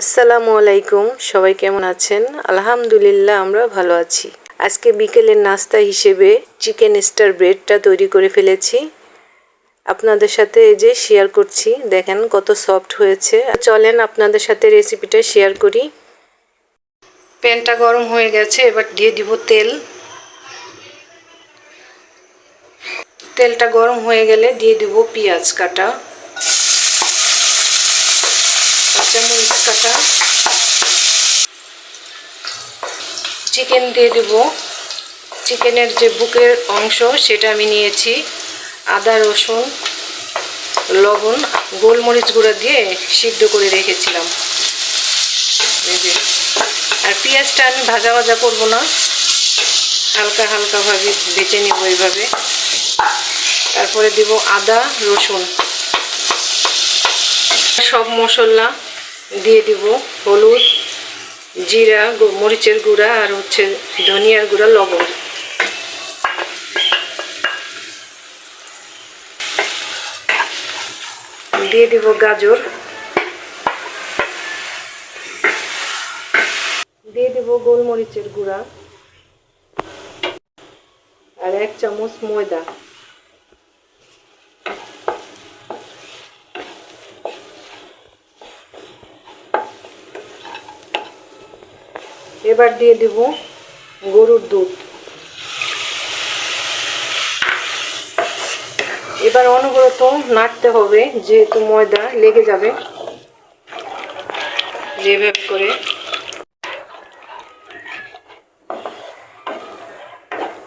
আসসালামু আলাইকুম, সবাই কেমন আছেন? আলহামদুলিল্লাহ আমরা ভালো আছি। আজকে বিকেলের নাস্তা হিসেবে চিকেন স্টার ব্রেডটা তৈরি করে ফেলেছি। আপনাদের সাথে এই যে শেয়ার করছি, দেখেন কত সফট হয়েছে। চলেন আপনাদের সাথে রেসিপিটা শেয়ার করি। প্যানটা গরম হয়ে গেছে, এবার দিয়ে দিব তেল। তেলটা গরম হয়ে গেলে দিয়ে দিব পেঁয়াজ কাটা কাঁচামরিচ কাটা চিকেন দিয়ে দেব। চিকেনের যে বুকের অংশ, সেটা আমি নিয়েছি। আদা, রসুন, লবণ, গোলমরিচ গুঁড়া দিয়ে সিদ্ধ করে রেখেছিলাম। আর পেঁয়াজটা আমি ভাজা ভাজা করব না। হালকা হালকাভাবে বেটে নিব এইভাবে। তারপরে দিব আদা, রসুন। সব মশলা দিয়ে দিব, হলুদ জিরা মরিচের গুঁড়া আর হচ্ছে ধনিয়ার গুঁড়া, লবণ। দিয়ে দিব গাজর। দিয়ে দিব গোলমরিচের গুঁড়া। আর এক চামচ ময়দা। এবার দিয়ে দিব গরুর দুধ। এবার অনবরত নাড়তে হবে, যেহেতু ময়দা লেগে যাবে। যেভাবে করে।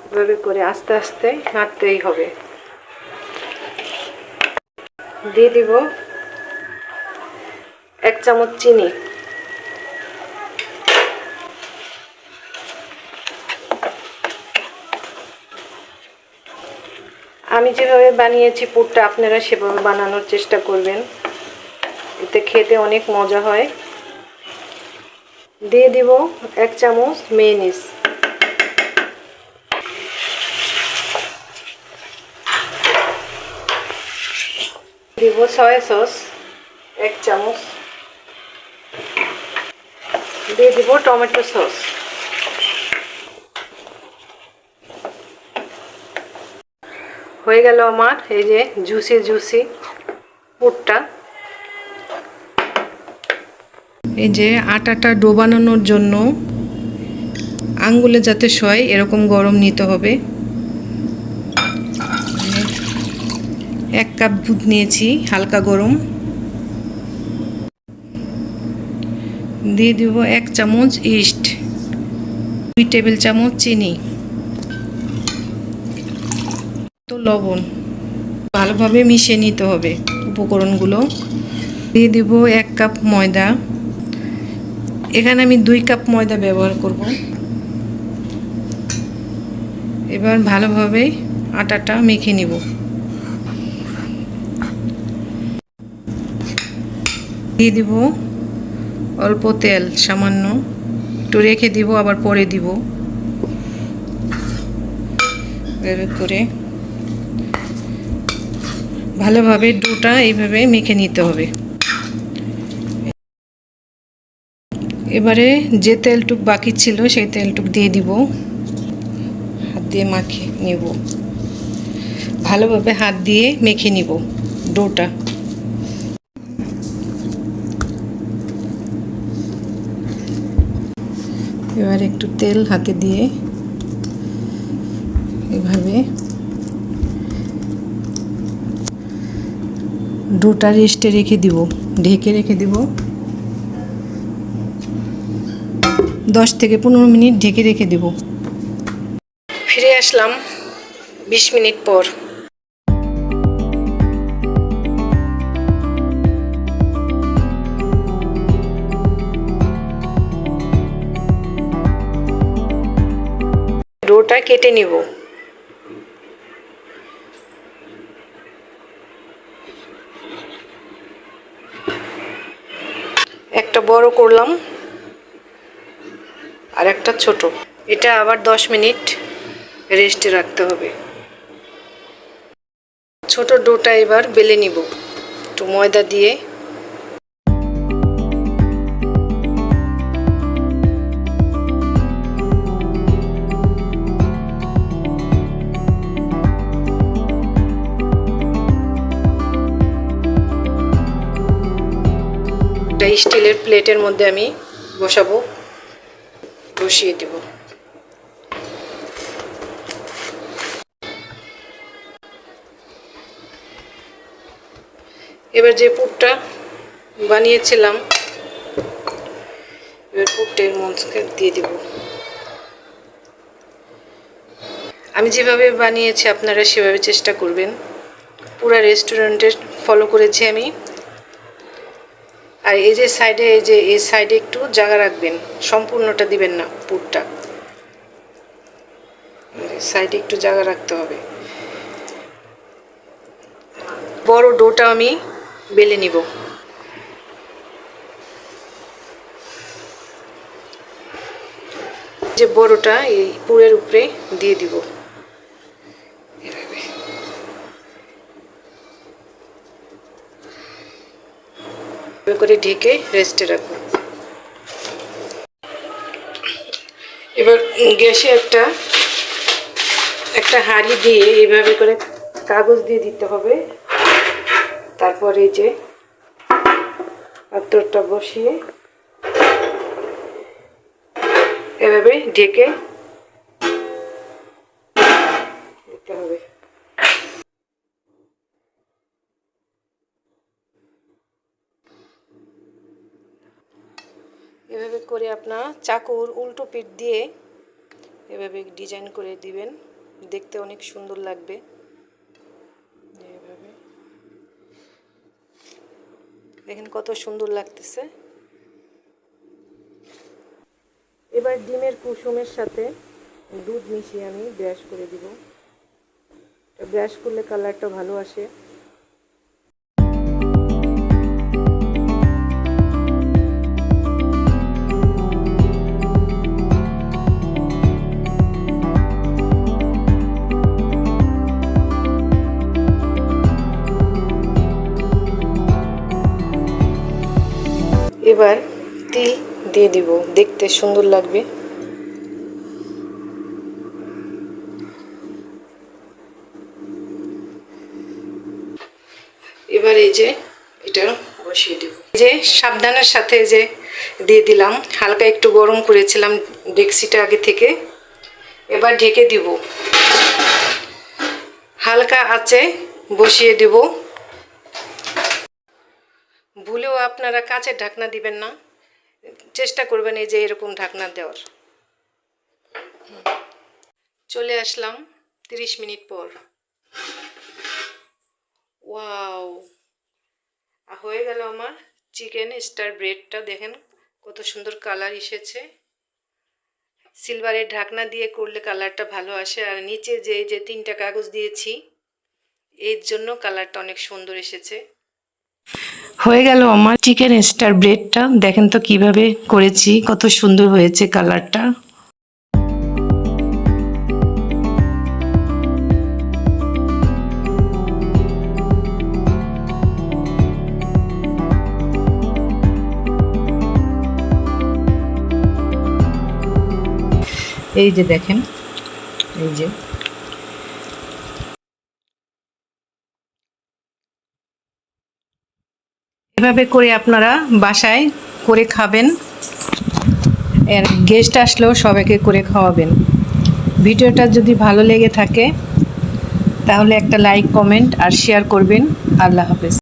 এভাবে করে আস্তে আস্তে নাড়তেই হবে। দিয়ে দিব এক চামচ চিনি। আমি যেভাবে বানিয়েছি পুরটা আপনারা সেভাবে বানানোর চেষ্টা করবেন। এতে খেতে অনেক মজা হয়। দিয়ে দিব এক চামচ মেয়নিস দিব সয়া সস এক চামচ। দিয়ে দিব টমেটো সস। হয়ে গেল আমার এই যে জুসি জুসি পুরটা। এই যে আটাটা ডো বানানোর জন্য আঙ্গুলে যাতে সয় এরকম গরম নিতে হবে। এক কাপ দুধ নিয়েছি, হালকা গরম। দিয়ে দিব এক চামচ ইস্ট দুই টেবিল চামচ চিনি তো লবণ। ভালোভাবে মিশিয়ে নিতে হবে উপকরণগুলো। দিয়ে দিব এক কাপ ময়দা। এখানে আমি দুই কাপ ময়দা ব্যবহার করব। এবার ভালোভাবে আটাটা মেখে নিব। দিয়ে দিব অল্প তেল, সামান্য। একটু রেখে দিব, আবার পরে দিব। করে ভালোভাবে ডোটা এইভাবে মেখে নিতে হবে। এবারে যে তেলটুক বাকি ছিল সেই তেলটুক দিয়ে দিব। হাত দিয়ে মাখিয়ে নেব। ভালোভাবে হাত দিয়ে মেখে নিব ডোটা। এবার একটু তেল হাতে দিয়ে এভাবে ডোটা রেস্টে রেখে দিব, ঢেকে রেখে দিব। দশ থেকে পনেরো মিনিট ঢেকে রেখে দিব। ফিরে আসলাম বিশ মিনিট পর। ডোটা কেটে নিব। একটা বড় করলাম, আর একটা ছোট। এটা আবার দশ মিনিট রেস্টে রাখতে হবে। ছোট ডোটা এবার বেলে নিব। একটু ময়দা দিয়ে স্টিলের প্লেটের মধ্যে আমি বসাবো, বসিয়ে দেব। এবার যে পুরটা বানিয়েছিলাম, এবার পুরটা এর মধ্যে দিয়ে দেব। আমি যেভাবে বানিয়েছি, আপনারা সেভাবে চেষ্টা করবেন। পুরা রেস্টুরেন্টের ফলো করেছি আমি। আর এই যে সাইডে এই যে এই সাইডে একটু জায়গা রাখবেন। সম্পূর্ণটা দিবেন না, পুরটা। সাইডে একটু জায়গা রাখতে হবে। বড় ডোটা আমি বেলে নিব। যে বড়টা এই পুরের উপরে দিয়ে দিব। করে ঢেকে রেস্টে রাখব এবার গ্যাসে একটা একটা হাঁড়ি দিয়ে এইভাবে করে কাগজ দিয়ে দিতে হবে। তারপরে যে পাত্রটা বসিয়ে এভাবে ঢেকে দিতে হবে এভাবে করে আপনার চাকুর উল্টো পিঠ দিয়ে এভাবে ডিজাইন করে দিবেন। দেখতে অনেক সুন্দর লাগবে। এভাবে। দেখেন কত সুন্দর লাগতেছে। এবার ডিমের কুসুমের সাথে দুধ মিশিয়ে আমি ব্রাশ করে দিব। ব্রাশ করলে কালারটা ভালো আসে। এবার তিল দিয়ে দিব। দেখতে সুন্দর লাগবে। এবার এই যে এটা বসিয়ে দেব। যে সাবধানের সাথে যে দিয়ে দিলাম। হালকা একটু গরম করেছিলাম ডেক্সিটা আগে থেকে। এবার ঢেকে দিব। হালকা আছে বসিয়ে দেব। ভুলেও আপনারা কাঁচের ঢাকনা দিবেন না। চেষ্টা করবেন এই যে এরকম ঢাকনা দেওয়ার। চলে আসলাম তিরিশ মিনিট পর। ওয়াও। হয়ে গেল আমার চিকেন স্টার ব্রেডটা, দেখেন কত সুন্দর কালার এসেছে। সিলভারের ঢাকনা দিয়ে করলে কালারটা ভালো আসে, আর নিচে যে যে তিনটা কাগজ দিয়েছি, এর জন্য কালারটা অনেক সুন্দর এসেছে। হয়ে গেল আমার চিকেন স্টার ব্রেডটা দেখেন তো কীভাবে করেছি, কত সুন্দর হয়েছে কালারটা এই যে দেখেন, এই যে। এভাবে করে আপনারা বাসায় করে খাবেন। এর গেস্ট আসলেও সবাইকে করে খাওয়াবেন। ভিডিওটা যদি ভালো লেগে থাকে, তাহলে একটা লাইক কমেন্ট আর শেয়ার করবেন। আল্লাহ হাফেজ।